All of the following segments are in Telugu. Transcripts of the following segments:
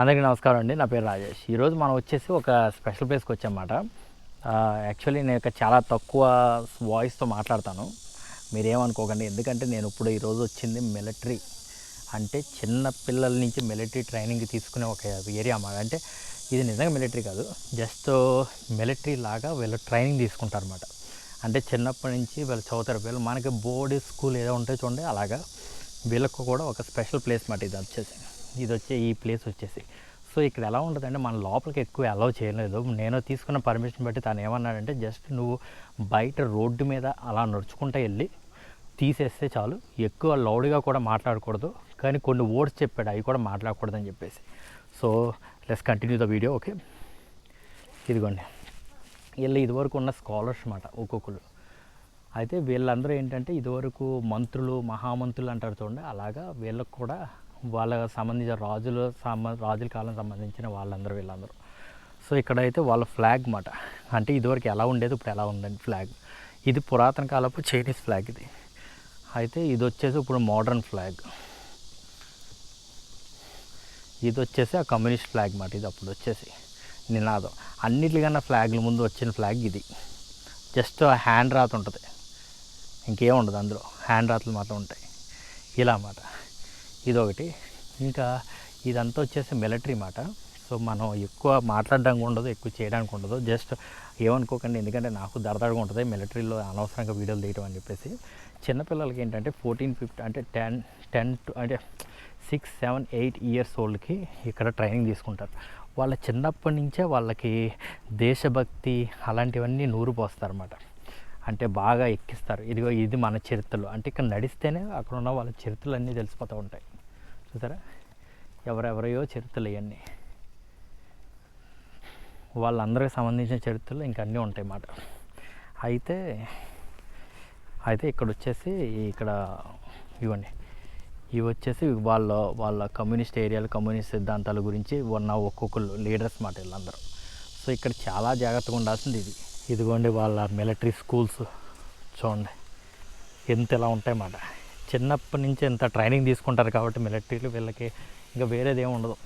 అందరికీ నమస్కారం అండి. నా పేరు రాజేష్. ఈరోజు మనం వచ్చేసి ఒక స్పెషల్ ప్లేస్కి వచ్చామాట యాక్చువల్లీ నేను చాలా తక్కువ వాయిస్తో మాట్లాడతాను. మీరేమనుకోకండి. ఎందుకంటే నేను ఇప్పుడు ఈరోజు వచ్చింది మిలిటరీ. అంటే చిన్న పిల్లల నుంచి మిలిటరీ ట్రైనింగ్ తీసుకునే ఒక ఏరియా మాట అంటే ఇది నిజంగా మిలిటరీ కాదు. జస్ట్ మిలిటరీ లాగా వీళ్ళు ట్రైనింగ్ తీసుకుంటారు అనమాట అంటే చిన్నప్పటి నుంచి వీళ్ళు చదువుతారు. వీళ్ళు మనకి బోర్డు స్కూల్ ఏదో ఉంటే చూడండి. అలాగా వీళ్ళకు కూడా ఒక స్పెషల్ ప్లేస్ మాట ఇది వచ్చేసి. ఇది వచ్చే ఈ ప్లేస్ వచ్చేసి. సో ఇక్కడ ఎలా ఉంటుందంటే మన లోపలికి ఎక్కువ అలౌ చేయలేదు. నేను తీసుకున్న పర్మిషన్ బట్టి తను ఏమన్నాడంటే జస్ట్ నువ్వు బయట రోడ్డు మీద అలా నడుచుకుంటూ వెళ్ళి తీసేస్తే చాలు. ఎక్కువ లౌడ్గా కూడా మాట్లాడకూడదు. కానీ కొన్ని వర్డ్స్ చెప్పాడు. అవి కూడా మాట్లాడకూడదని చెప్పేసి. So let's continue the video okay? ఇదిగోండి. వీళ్ళు ఇదివరకు ఉన్న స్కాలర్స్ అన్నమాట ఒక్కొక్కరు. అయితే వీళ్ళందరూ ఏంటంటే ఇదివరకు మంత్రులు మహామంత్రులు అంటారు చూడండి. అలాగా వీళ్ళకు కూడా వాళ్ళకి సంబంధించిన రాజులు సంబ రాజుల కాలం సంబంధించిన వాళ్ళందరూ వీళ్ళందరూ. సో ఇక్కడైతే వాళ్ళ ఫ్లాగ్ మాట. అంటే ఇదివరకు ఎలా ఉండేది ఇప్పుడు ఎలా ఉందండి ఫ్లాగ్. ఇది పురాతన కాలపు చైనీస్ ఫ్లాగ్ ఇది. అయితే ఇది వచ్చేసి ఇప్పుడు మోడర్న్ ఫ్లాగ్. ఇది వచ్చేసి ఆ కమ్యూనిస్ట్ ఫ్లాగ్ మాట ఇది అప్పుడు వచ్చేసి. నినాదం. అన్నిటికన్నా ఫ్లాగ్ల ముందు వచ్చిన ఫ్లాగ్ ఇది. జస్ట్ హ్యాండ్ రాత్ ఉంటుంది. ఇంకేం ఉండదు అందులో. హ్యాండ్ రాత్లు మాత్రం ఉంటాయి. ఇలా అన్నమాట ఇదొకటి. ఇంకా ఇదంతా వచ్చేసి మిలిటరీ మాట. సో మనం ఎక్కువ మాట్లాడడానికి ఉండదు ఎక్కువ చేయడానికి ఉండదు. జస్ట్ ఏమనుకోకండి ఎందుకంటే నాకు దరదరగా ఉంటుంది మిలిటరీలో అనవసరంగా వీడియోలు తీయటం అని చెప్పేసి. చిన్నపిల్లలకి ఏంటంటే ఫోర్టీన్ ఫిఫ్టీ అంటే టెన్ టెన్ టు అంటే సిక్స్ సెవెన్ ఎయిట్ ఇయర్స్ ఓల్డ్కి ఇక్కడ ట్రైనింగ్ తీసుకుంటారు. వాళ్ళ చిన్నప్పటి నుంచే వాళ్ళకి దేశభక్తి అలాంటివన్నీ నూరు పోస్తారన్నమాట. అంటే బాగా ఎక్కిస్తారు. ఇదిగో ఇది మన చరిత్రలు. అంటే ఇక్కడ నడిస్తేనే అక్కడ ఉన్న వాళ్ళ చరిత్రలు అన్నీ తెలిసిపోతూ ఉంటాయి. చూసారా? ఎవరెవరయో చరిత్రలు ఇవన్నీ వాళ్ళందరికి సంబంధించిన చరిత్రలు ఇంకా అన్నీ ఉంటాయి అన్నమాట అయితే అయితే ఇక్కడ వచ్చేసి ఇక్కడ ఇవ్వండి. ఇవి వచ్చేసి వాళ్ళ వాళ్ళ కమ్యూనిస్ట్ ఏరియాలు కమ్యూనిస్ట్ సిద్ధాంతాల గురించి ఉన్న ఒక్కొక్కరు లీడర్స్ మాట వీళ్ళందరూ. సో ఇక్కడ చాలా జాగ్రత్తగా ఉండాల్సింది ఇది. ఇదిగోండి వాళ్ళ మిలిటరీ స్కూల్స్. చూడండి. ఎంత ఇలా ఉంటాయన్నమాట చిన్నప్పటి నుంచి ఎంత ట్రైనింగ్ తీసుకుంటారు కాబట్టి మిలిటరీలు వీళ్ళకి ఇంకా వేరేది ఏమి ఉండదు.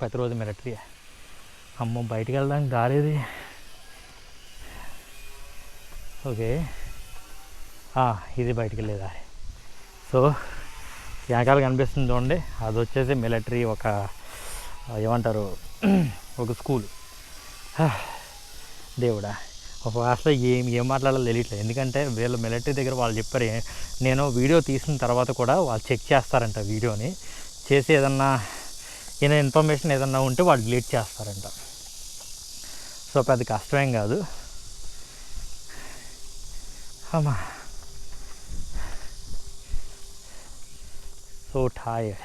ప్రతిరోజు మిలిటరీ అమ్మో బయటికి వెళ్ళడానికి దారేది ఓకే. ఇది బయటికి వెళ్ళేదా సో వెనకాల కనిపిస్తుంది చూడండి. అది వచ్చేసి మిలిటరీ ఒక ఏమంటారు ఒక స్కూల్ దేవుడా. ఒక అసలు ఏం ఏం మాట్లాడాలో తెలియట్లేదు ఎందుకంటే వీళ్ళు మిలిటరీ దగ్గర వాళ్ళు చెప్పారు నేను వీడియో తీసిన తర్వాత కూడా వాళ్ళు చెక్ చేస్తారంట వీడియోని. చేసి ఏదన్నా ఏదైనా ఇన్ఫర్మేషన్ ఏదన్నా ఉంటే వాళ్ళు డిలీట్ చేస్తారంట. సో పెద్ద కష్టమేం కాదు. అమ్మా. సో టైర్డ్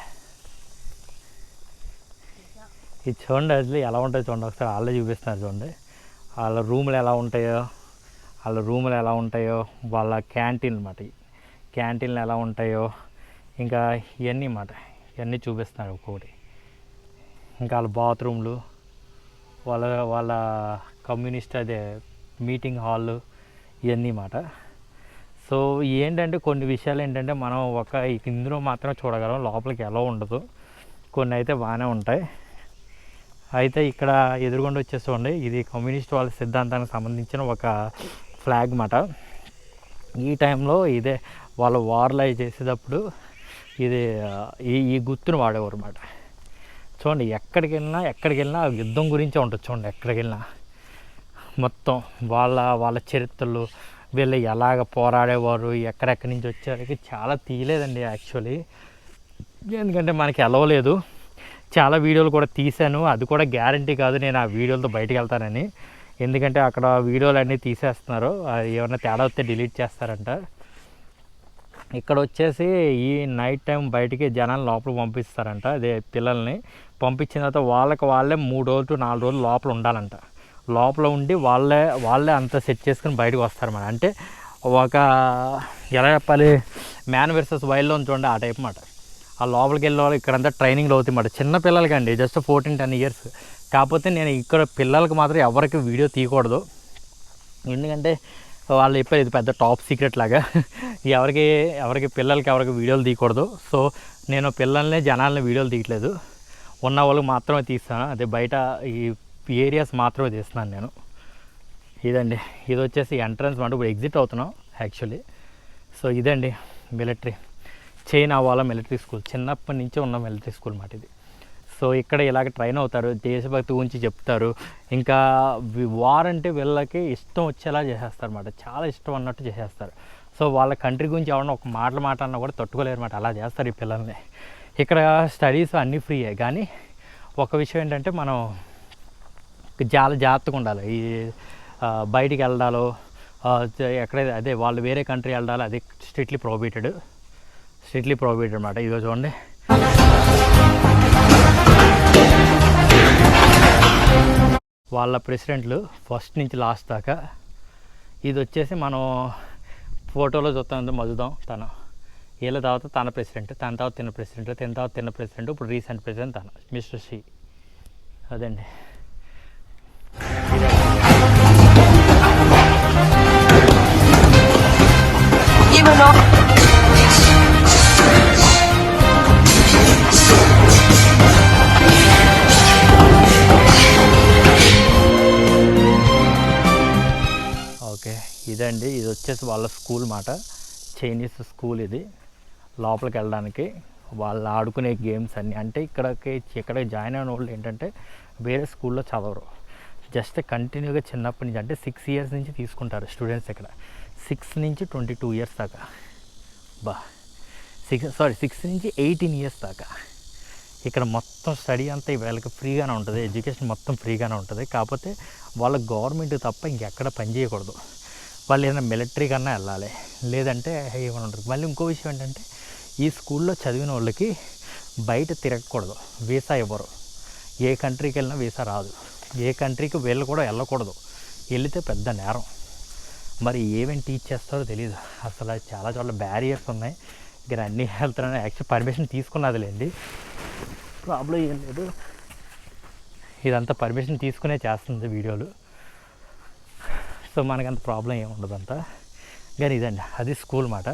ఇది చూడండి అసలు ఎలా ఉంటుంది చూడండి. ఒకసారి వాళ్ళే చూపిస్తున్నారు చూడండి. వాళ్ళ రూములు ఎలా ఉంటాయో వాళ్ళ రూములు ఎలా ఉంటాయో వాళ్ళ క్యాంటీన్ అనమాట క్యాంటీన్లు ఎలా ఉంటాయో ఇంకా ఇవన్నీ అన్నమాట ఇవన్నీ చూపిస్తున్నారు ఒక్కొక్కటి ఇంకా వాళ్ళ బాత్రూమ్లు వాళ్ళ వాళ్ళ కమ్యూనిస్ట్ అదే మీటింగ్ హాల్ ఇవన్నీ మాట. సో ఏంటంటే కొన్ని విషయాలు ఏంటంటే మనం ఒక ఇందులో మాత్రం చూడగలం లోపలికి ఎలా ఉండదు. కొన్ని అయితే బాగానే ఉంటాయి. అయితే ఇక్కడ ఎదురుగుండా వచ్చేసుకోండి ఇది కమ్యూనిస్ట్ వాళ్ళ సిద్ధాంతానికి సంబంధించిన ఒక ఫ్లాగ్ మాట ఈ టైంలో ఇదే వాళ్ళ వార్లు అవి చేసేటప్పుడు ఇది ఈ ఈ గుర్తును వాడేవారు అనమాట చూడండి ఎక్కడికి వెళ్ళినా ఎక్కడికి వెళ్ళినా ఆ యుద్ధం గురించే ఉంటుంది చూడండి ఎక్కడికి వెళ్ళినా. మొత్తం వాళ్ళ వాళ్ళ చరిత్రలు వీళ్ళు ఎలాగ పోరాడేవారు ఎక్కడెక్కడి నుంచి వచ్చారు చాలా తీయలేదండి యాక్చువల్లీ ఎందుకంటే మనకి ఎలవలేదు చాలా వీడియోలు కూడా తీశాను. అది కూడా గ్యారంటీ కాదు. నేను ఆ వీడియోలతో బయటకు వెళ్తానని. ఎందుకంటే అక్కడ వీడియోలు అన్నీ తీసేస్తున్నారు ఏమైనా తేడా వస్తే డిలీట్ చేస్తారంట. ఇక్కడ వచ్చేసి ఈ నైట్ టైం బయటికి జనాలు లోపల పంపిస్తారంట. అదే పిల్లల్ని. పంపించిన తర్వాత వాళ్ళకి వాళ్ళే మూడు రోజులు నాలుగు రోజులు లోపల ఉండాలంట. లోపల ఉండి వాళ్ళే వాళ్ళే అంతా సెట్ చేసుకుని బయటకు వస్తారు మన అంటే ఒక ఎలా చెప్పాలి? మ్యాన్ వర్సెస్ వైల్డ్లో చూడండి ఆ టైప్ మాట ఆ లోపలికి వెళ్ళే వాళ్ళు ఇక్కడంతా ట్రైనింగ్లో అవుతాయి మాట చిన్న పిల్లలకి అండి జస్ట్ ఫోర్టీన్ టెన్ ఇయర్స్ కాకపోతే నేను ఇక్కడ పిల్లలకి మాత్రం ఎవరికి వీడియో తీయకూడదు. ఎందుకంటే వాళ్ళు చెప్పారు ఇది పెద్ద టాప్ సీక్రెట్ లాగా. ఎవరికి ఎవరికి పిల్లలకి ఎవరికి వీడియోలు తీయకూడదు. సో నేను పిల్లల్ని జనాలని వీడియోలు తీయట్లేదు. ఉన్న వాళ్ళకి మాత్రమే తీస్తాను. అదే బయట ఈ ఏరియాస్ మాత్రమే తీస్తున్నాను నేను. ఇదండి. ఇది వచ్చేసి ఎంట్రన్స్ అంటే ఇప్పుడు ఎగ్జిట్ అవుతున్నాం యాక్చువల్లీ సో ఇదండి మిలిటరీ చైనా వాళ్ళ మిలిటరీ స్కూల్. చిన్నప్పటి నుంచి ఉన్న మిలిటరీ స్కూల్ మాట ఇది. సో ఇక్కడ ఇలాగ ట్రైన్ అవుతారు. దేశభక్తి గురించి చెప్తారు. ఇంకా వార్ అంటే వీళ్ళకి ఇష్టం వచ్చేలా చేసేస్తారు అన్నమాట చాలా ఇష్టం అన్నట్టు చేసేస్తారు. సో వాళ్ళ కంట్రీ గురించి ఎవరన్నా ఒక మాటలు మాట అన్నా కూడా తట్టుకోలేరు అన్నమాట అలా చేస్తారు ఈ పిల్లల్ని. ఇక్కడ స్టడీస్ అన్నీ ఫ్రీయే. కానీ ఒక విషయం ఏంటంటే మనం చాలా జాగ్రత్తగా ఉండాలి. ఈ బయటికి వెళ్ళడాలో ఎక్కడైతే అదే వాళ్ళు వేరే కంట్రీ వెళ్ళడాలో అది స్ట్రిక్ట్లీ ప్రోహిబిటెడ్. స్ట్రిక్ట్లీ ప్రొహిబిటెడ్ అనమాట ఇదో చూడండి. వాళ్ళ ప్రెసిడెంట్లు ఫస్ట్ నుంచి లాస్ట్ దాకా ఇది వచ్చేసి మనం ఫోటోలో చూస్తాం మధుదాం తను. వీళ్ళ తర్వాత తన ప్రెసిడెంట్ తన తర్వాత తిన్న ప్రెసిడెంట్ తిన తర్వాత తిన్న ప్రెసిడెంట్ ఇప్పుడు రీసెంట్ ప్రెసిడెంట్ తన మిస్టర్ షీ. అదండి. ఓకే ఇదండి. ఇది వచ్చేసి వాళ్ళ స్కూల్ మాట. చైనీస్ స్కూల్ ఇది లోపలికి వెళ్ళడానికి. వాళ్ళు ఆడుకునే గేమ్స్ అన్నీ. అంటే ఇక్కడికి ఇక్కడ జాయిన్ అయిన వాళ్ళు ఏంటంటే వేరే స్కూల్లో చదవరు. జస్ట్ కంటిన్యూగా చిన్నప్పటి నుంచి అంటే సిక్స్ ఇయర్స్ నుంచి తీసుకుంటారు స్టూడెంట్స్ ఇక్కడ. సిక్స్ నుంచి ట్వంటీ టూ ఇయర్స్ దాకా. బా. సిక్స్ సారీ సిక్స్ నుంచి ఎయిటీన్ ఇయర్స్ దాకా. ఇక్కడ మొత్తం స్టడీ అంతా వీళ్ళకి ఫ్రీగానే ఉంటుంది. ఎడ్యుకేషన్ మొత్తం ఫ్రీగానే ఉంటుంది. కాకపోతే వాళ్ళ గవర్నమెంట్ తప్ప ఇంకెక్కడ పని చేయకూడదు. వాళ్ళు ఏదైనా మిలిటరీ కన్నా వెళ్ళాలి. లేదంటే ఏమైనా ఉంటుంది. మళ్ళీ ఇంకో విషయం ఏంటంటే ఈ స్కూల్లో చదివిన వాళ్ళకి బయట తిరగకూడదు. వీసా ఇవ్వరు. ఏ కంట్రీకి వెళ్ళినా వీసా రాదు. ఏ కంట్రీకి వీళ్ళు కూడా వెళ్ళకూడదు. వెళితే పెద్ద నేరం. మరి ఏమేమి టీచ్ చేస్తారో తెలియదు అసలు చాలా చోట్ల బ్యారియర్స్ ఉన్నాయి. ఇక్కడ అన్నీ వెళ్తున్నాను యాక్చువల్ పర్మిషన్ తీసుకున్నదిలేండి. ప్రాబ్లం ఏం లేదు. ఇదంతా పర్మిషన్ తీసుకునే చేస్తుంది వీడియోలు. సో మనకంత ప్రాబ్లం ఏమి ఉండదు అంతా. కానీ ఇదండి అది స్కూల్ మాట.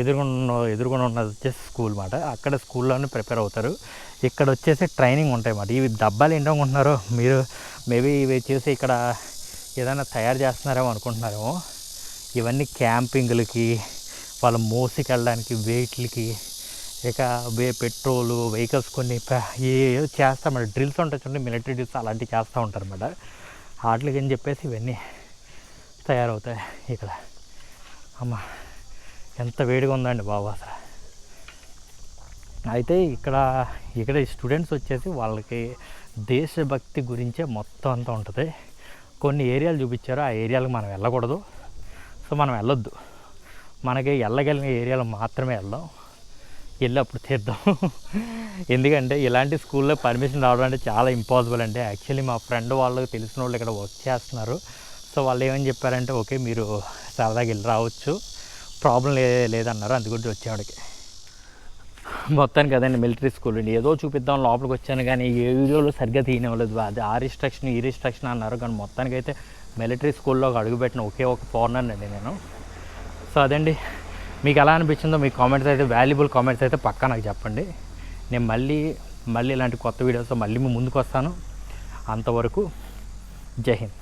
ఎదురుగున్న ఎదురుగున్న ఉన్నది వచ్చేసి స్కూల్ మాట. అక్కడ స్కూల్లోనే ప్రిపేర్ అవుతారు. ఇక్కడ వచ్చేసి ట్రైనింగ్ ఉంటాయి మాట. ఇవి డబ్బాలు ఏంటనుకుంటున్నారో మీరు మేబీ ఇవి చేసి ఇక్కడ ఏదైనా తయారు చేస్తున్నారేమో అనుకుంటున్నారేమో. ఇవన్నీ క్యాంపింగ్లకి వాళ్ళ మోసుకెళ్ళడానికి వెయిట్లకి ఇక వే పెట్రోలు వెహికల్స్ కొన్ని ఏదో ఏ చేస్తామన్నమాట డ్రిల్స్ ఉంటాయి చూడండి మిలిటరీ డ్రిల్స్ అలాంటివి చేస్తూ ఉంటారు అన్నమాట వాటికి అని చెప్పేసి ఇవన్నీ. తయారవుతాయి. ఇక్కడ అమ్మ ఎంత వేడిగా ఉందండి బాబు అసలు. అయితే ఇక్కడ ఇక్కడ స్టూడెంట్స్ వచ్చేసి వాళ్ళకి దేశభక్తి గురించే మొత్తం అంతా ఉంటుంది. కొన్ని ఏరియాలు చూపించారు ఆ ఏరియాలకు మనం వెళ్ళకూడదు. సో మనం వెళ్ళొద్దు. మనకి వెళ్ళగలిగిన ఏరియాలు మాత్రమే వెళ్దాం. వెళ్ళి అప్పుడు తీద్దాం ఎందుకంటే ఇలాంటి స్కూల్లో పర్మిషన్ రావడం అంటే చాలా ఇంపాసిబుల్ అండి. యాక్చువల్లీ మా ఫ్రెండ్ వాళ్ళు తెలిసిన వాళ్ళు ఇక్కడ వర్క్ చేస్తున్నారు. సో వాళ్ళు ఏమని చెప్పారంటే ఓకే మీరు సరదాగా వెళ్ళి రావచ్చు. ప్రాబ్లం లే లేదన్నారు. అందుగురించి వచ్చేవాడికి మొత్తానికి కదండి మిలిటరీ స్కూల్ అండి. ఏదో చూపిద్దాం లోపలికి వచ్చాను కానీ ఏ వీడియోలో సరిగ్గా తీయనివ్వలేదు. అది ఆ రిస్ట్రక్షన్ ఈ రిస్ట్రక్షన్ అన్నారు. కానీ మొత్తానికి అయితే మిలిటరీ స్కూల్లో అడుగుపెట్టిన ఒకే ఒక ఫారినర్ అండి నేను. సో అదండి. మీకు ఎలా అనిపించిందో మీ కామెంట్స్ అయితే వాల్యుబుల్ కామెంట్స్ అయితే పక్కా నాకు చెప్పండి. నేను మళ్ళీ మళ్ళీ ఇలాంటి కొత్త వీడియోస్ మళ్ళీ మీ ముందుకు వస్తాను. అంతవరకు జై హింద్.